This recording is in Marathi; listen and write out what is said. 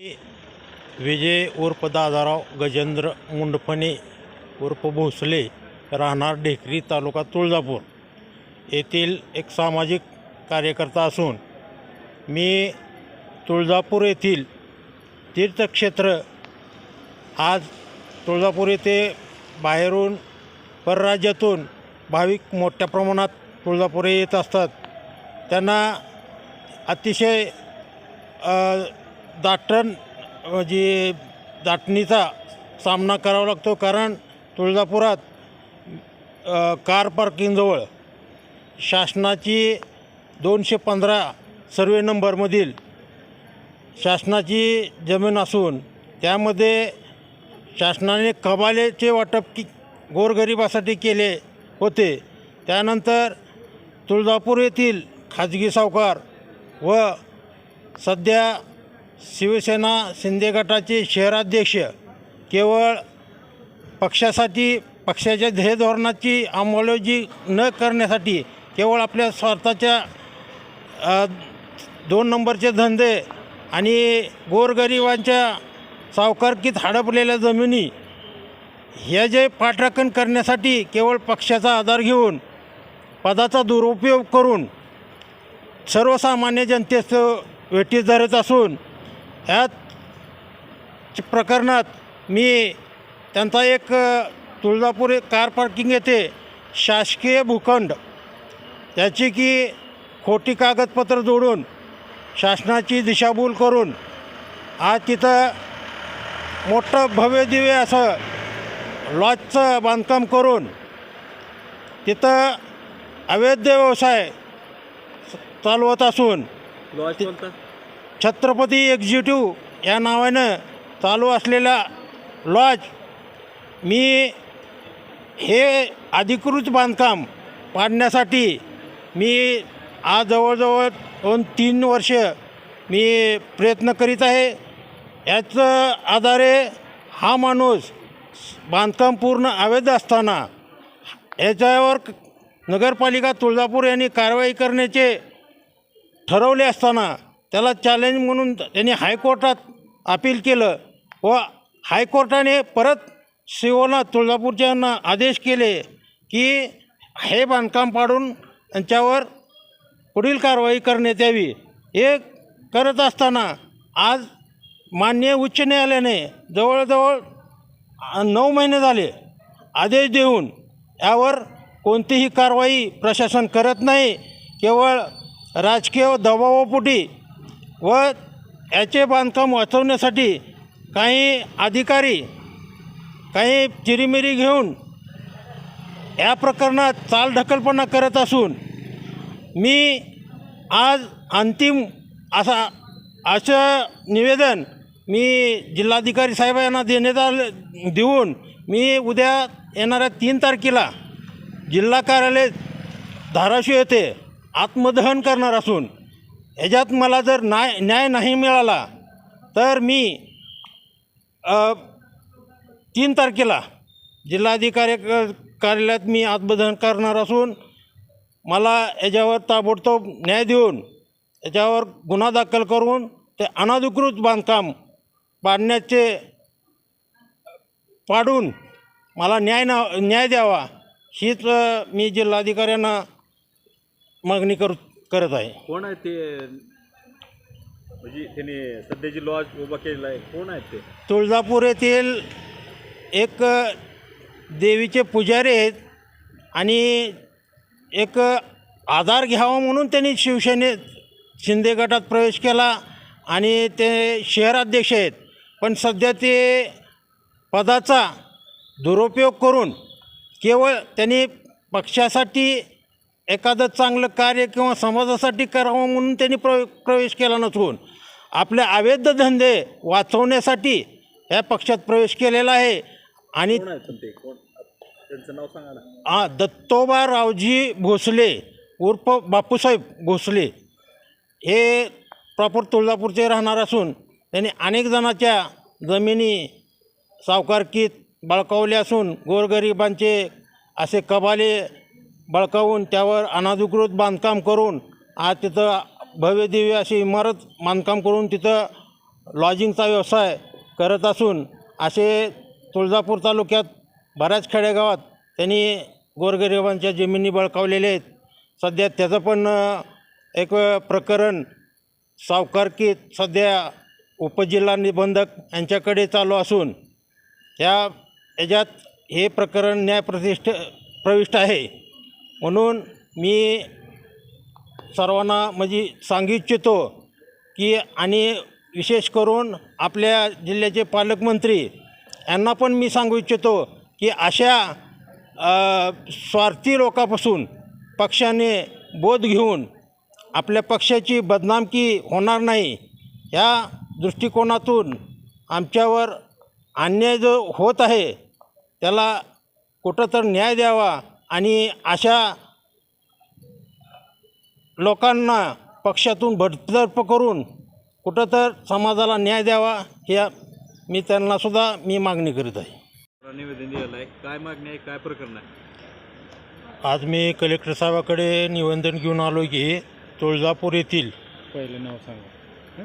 विजय उर्फ दादाराव गजेंद्र मुंडफणे उर्फ भोसले राहणार ढेकरी तालुका तुळजापूर येथील एक सामाजिक कार्यकर्ता असून मी तुळजापूर येथील तीर्थक्षेत्र आज तुळजापूर येथे बाहेरून परराज्यातून भाविक मोठ्या प्रमाणात तुळजापूर येत असतात. त्यांना अतिशय दाटण म्हणजे दाटणीचा सामना करावा लागतो कारण तुळजापुरात कार पार्किंगजवळ शासनाची दोनशे पंधरा सर्वे नंबरमधील शासनाची जमीन असून त्यामध्ये शासनाने कबालेचे वाटप की गोरगरिबासाठी केले होते. त्यानंतर तुळजापूर येथील खाजगी सावकार व सध्या शिवसेना शिंदे गटाचे शहराध्यक्ष केवळ पक्षासाठी पक्षाच्या ध्येय धोरणाची अंमलबजावणी न करण्यासाठी केवळ आपल्या स्वार्थाच्या दोन नंबरचे धंदे आणि गोरगरिबांच्या सावकारकीत हडपलेल्या जमिनी ह्या जे पाठराखण करण्यासाठी केवळ पक्षाचा आधार घेऊन पदाचा दुरुपयोग करून सर्वसामान्य जनतेचं वेटीस धरत असून ह्याच प्रकरणात मी त्यांचा एक तुळजापूर एक कार पार्किंग येथे शासकीय भूखंड त्याची की खोटी कागदपत्र जोडून शासनाची दिशाभूल करून आज तिथं मोठं भव्य दिव्य असं लॉजचं बांधकाम करून तिथं अवैध व्यवसाय चालवत असून लॉज कोणता? छत्रपती एक्झिक्युटिव्ह या नावानं चालू असलेला लॉज मी हे अधिकृत बांधकाम पाडण्यासाठी मी आज जवळजवळ दोन तीन वर्ष मी प्रयत्न करीत आहे. याचं आधारे हा माणूस बांधकाम पूर्ण अवैध असताना याच्यावर नगरपालिका तुळजापूर यांनी कारवाई करण्याचे ठरवले असताना त्याला चॅलेंज म्हणून त्यांनी हायकोर्टात अपील केलं व हायकोर्टाने परत शिवना तुळजापूरच्यांना आदेश केले की हे बांधकाम पाडून त्यांच्यावर पुढील कारवाई करण्यात यावी. हे करत असताना आज माननीय उच्च न्यायालयाने जवळजवळ नऊ महिने झाले आदेश देऊन यावर कोणतीही कारवाई प्रशासन करत नाही. केवळ राजकीय दबावापोटी व याचे बांधकाम वाचवण्यासाठी काही अधिकारी काही चिरीमिरी घेऊन या प्रकरणात चालढकलपणा करत असून मी आज अंतिम असा असं निवेदन मी जिल्हाधिकारी साहेब यांना देण्यात आले देऊन मी उद्या येणाऱ्या तीन तारखेला जिल्हा कार्यालय धाराशिव येथे आत्मदहन करणार असून ह्याच्यात मला जर न्याय न्याय नाही मिळाला तर मी तीन तारखेला जिल्हाधिकारी क- कार्यालयात मी आत्मदहन करणार असून मला याच्यावर ताबडतोब न्याय देऊन याच्यावर गुन्हा दाखल करून ते अनधिकृत बांधकाम पाडण्याचे पाडून मला न्याय ना न्याय द्यावा हीच मी जिल्हाधिकाऱ्यांना मागणी करू करत आहे. कोण आहे ते? म्हणजे त्यांनी लॉज उभा केलेला आहे. कोण आहेत ते? तुळजापूर येथील एक देवीचे पुजारी आहेत आणि एक आधार घ्यावा म्हणून त्यांनी शिवसेनेत शिंदे गटात प्रवेश केला आणि ते शहराध्यक्ष आहेत. पण सध्या ते पदाचा दुरुपयोग करून केवळ त्यांनी पक्षासाठी एखादं चांगलं कार्य किंवा समाजासाठी करावं म्हणून त्यांनी प्र प्रवेश केला नसून आपले अवैध धंदे वाचवण्यासाठी या पक्षात प्रवेश केलेला आहे. आणि हा दत्तोबा रावजी भोसले उर्फ बापूसाहेब भोसले. हे प्रॉपर तुळजापूरचे राहणार असून त्यांनी अनेक जणाच्या जमिनी सावकारकीत बळकावल्या असून गोरगरिबांचे असे कबाले बळकावून त्यावर अनाधिकृत बांधकाम करून आज तिथं भव्यदिव्य अशी इमारत बांधकाम करून तिथं लॉजिंगचा व्यवसाय करत असून असे तुळजापूर तालुक्यात बऱ्याच खेडेगावात त्यांनी गोरगरिबांच्या जमिनी बळकावलेल्या आहेत. सध्या त्याचं पण एक प्रकरण सावकारकीत सध्या उपजिल्हा निबंधक यांच्याकडे चालू असून या याच्यात हे प्रकरण न्यायप्रतिष्ठ प्रविष्ट आहे. म्हणून मी सर्वांना म्हणजे सांगू इच्छितो की आणि विशेष करून आपल्या जिल्ह्याचे पालकमंत्री यांना पण मी सांगू इच्छितो की अशा स्वार्थी लोकापासून पक्षाने बोध घेऊन आपल्या पक्षाची बदनामकी होणार नाही या दृष्टिकोनातून आमच्यावर अन्याय जो होत आहे त्याला कुठं तर न्याय द्यावा आणि अशा लोकांना पक्षातून बडतर्फ करून कुठं तर समाजाला न्याय द्यावा हे मी त्यांनासुद्धा मी मागणी करीत आहे. निवेदन दिलेलं आहे. काय मागणी आहे? काय प्रकरण आहे? आज मी कलेक्टर साहेबाकडे निवेदन घेऊन आलो की तुळजापूर येथील पहिलं नाव सांगा.